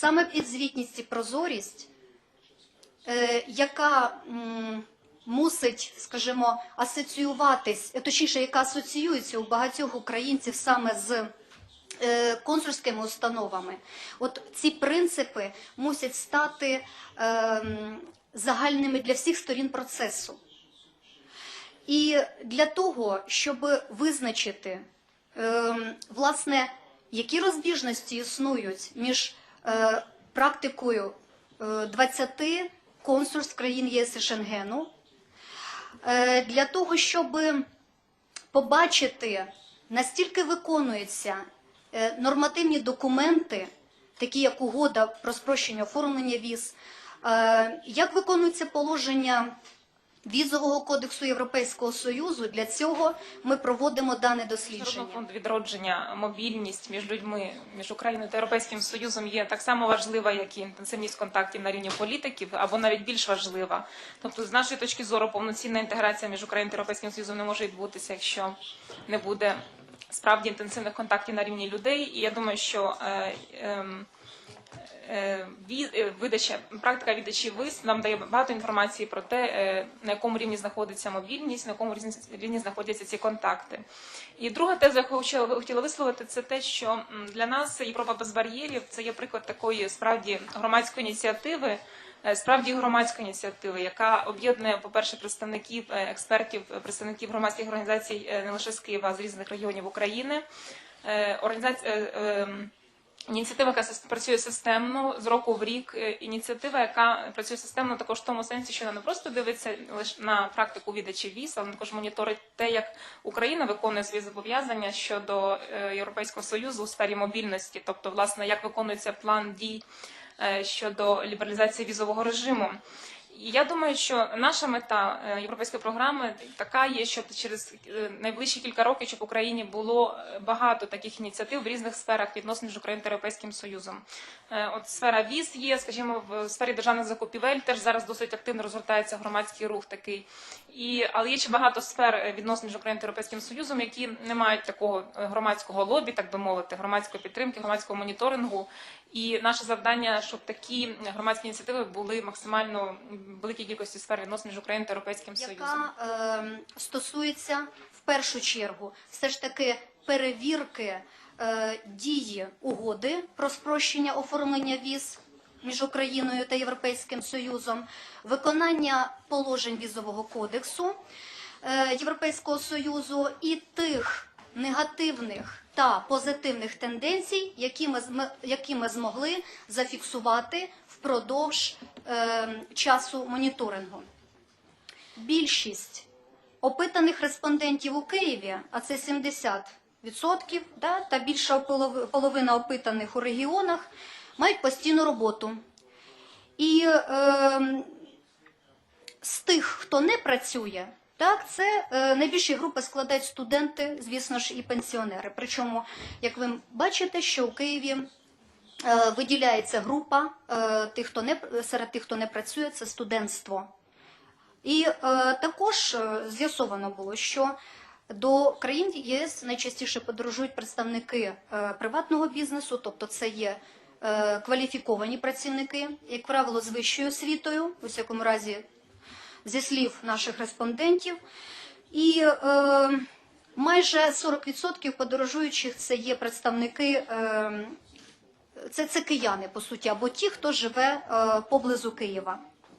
саме підзвітність і прозорість, е, яка мусить, скажімо, асоціюватись, е, точніше, яка асоціюється у багатьох українців саме з е, консульськими установами. От ці принципи мусять стати ем, загальними для всіх сторін процесу. І для того, щоб визначити, ем, власне, які розбіжності існують між практикою е, 20 консульств країн ЄС і Шенгену, е, для того, щоб побачити, настільки виконуються е, нормативні документи, такі як угода про спрощення оформлення віз, е, як виконуються положення візового кодексу Європейського Союзу. Для цього ми проводимо дане дослідження. Фонд відродження, мобільність між людьми, між Україною та Європейським Союзом є так само важлива, як і інтенсивність контактів на рівні політиків, або навіть більш важлива. Тобто, з нашої точки зору, повноцінна інтеграція між Україною та Європейським Союзом не може відбутися, якщо не буде справді інтенсивних контактів на рівні людей. І я думаю, що е, е, видача, практика видачі виз нам дає багато інформації про те, е, на якому рівні знаходиться мобільність, на якому рівні- знаходяться ці контакти. І друга теза, яку я хотіла- висловити, це те, що для нас Європа без бар'єрів це є приклад такої справді громадської ініціативи. е, Справді громадської ініціативи, яка об'єднує, по-перше, представників е, експертів, е, представників громадських організацій е, не лише з Києва, а з різних регіонів України. Ініціатива, яка працює системно з року в рік. Е, Ініціатива, яка працює системно також в тому сенсі, що вона не просто дивиться лише на практику віддачі віз, але також моніторить те, як Україна виконує свої зобов'язання щодо е, Європейського союзу у сфері мобільності, тобто, власне, як виконується план дій е, щодо лібералізації візового режиму. Я думаю, що наша мета е, європейської програми така є, щоб через е, найближчі кілька років, щоб в Україні було е, багато таких ініціатив в різних сферах відносин між Україною та Європейським Союзом. От сфера віз є, скажімо, в сфері державних закупівель теж зараз досить активно розгортається громадський рух такий. І, але є ще багато сфер відносин між Україною та Європейським Союзом, які не мають такого громадського лобі, так би мовити, громадської підтримки, громадського моніторингу. І наше завдання, щоб такі громадські ініціативи були максимально великій кількості сфер відносин між Україною та Європейським Союзом. яка е, стосується в першу чергу все ж таки перевірки е, дії угоди про спрощення оформлення віз між Україною та Європейським Союзом, виконання положень візового кодексу е, Європейського Союзу і тих негативних та позитивних тенденцій, які ми, які ми змогли зафіксувати впродовж часу моніторингу. Більшість опитаних респондентів у Києві, а це 70%, да, та більша полов- половина опитаних у регіонах, мають постійну роботу. І е, з тих, хто не працює, так, це е, найбільші групи складають студенти, звісно ж, і пенсіонери. Причому, як ви бачите, що у Києві виділяється група е, тих, хто не серед тих, хто не працює, це студентство. І е, також е, з'ясовано було, що до країн ЄС найчастіше подорожують представники е, приватного бізнесу, тобто це є е, кваліфіковані працівники, як правило, з вищою освітою, у всякому разі, зі слів наших респондентів. І е, майже 40% подорожуючих це є представники. Е, це, це кияни, по суті, або ті, хто живе е, поблизу Києва.